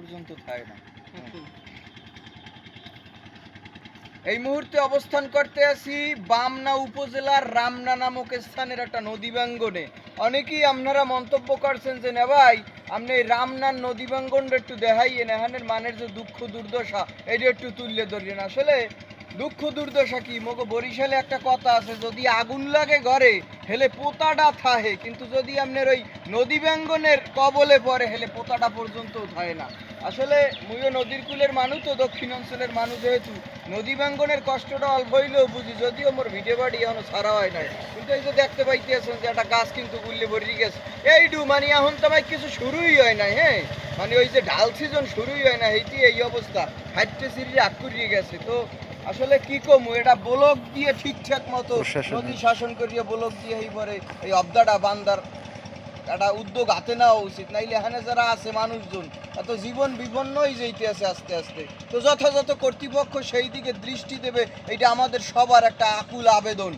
পর্যন্ত থাকে না। এই মুহূর্তে অবস্থান করতে আছি বামনা উপজেলার রামনা নামক স্থানের একটা নদী বাঙ্গনে অনেকেই আপনারা মন্তব্য করছেন যে না ভাই আপনি এই রামনার নদী বাঙ্গনটা একটু দেখাইয়েন এখানের মানের যে দুঃখ দুর্দশা এটা একটু তুললে ধরিয়েন আসলে দুঃখ দুর্দশা কি? মগো বরিশালে একটা কথা আছে, যদি আগুন লাগে ঘরে, হেলে পোতাটা থাহে, কিন্তু যদি আপনার ওই নদী ব্যঙ্গনের কবলে পড়ে, হেলে পোতাটা পর্যন্ত থাকে না। আসলে মুইও নদীর কুলের মানুষ তো, দক্ষিণ অঞ্চলের মানুষ যেহেতু, নদী ব্যঙ্গনের কষ্টটা অল্প হইলেও বুঝি, যদিও মোর ভিডিও বাড়ি এখনও ছাড়া হয় নাই। কিন্তু এই যে দেখতে পাইতেছেন যে একটা গাছ কিন্তু গুল্লে ভরি গেছে। এইটু মানে এখন তো ভাই কিছু শুরুই হয় নাই হ্যাঁ? মানে ওই যে ডাল সিজন শুরুই হয় না এইটি এই অবস্থা। হাইটে সিঁড়ি আগ করিয়ে গেছে, তো আসলে কি কমু এটা ব্লক দিয়ে ঠিকঠাক মতো। নদী শাসন করিয়া ব্লক দিয়ে এই পরে এই অবদাটা বান্দার একটা উদ্যোগ হাতে নেওয়া উচিত। নাইলে এখানে যারা আছে মানুষজন এত জীবন বিপন্নই যেতে আছে আস্তে আস্তে। তো যথাযথ কর্তৃপক্ষ সেই দিকে দৃষ্টি দেবে এটা আমাদের সবার একটা আকুল আবেদন।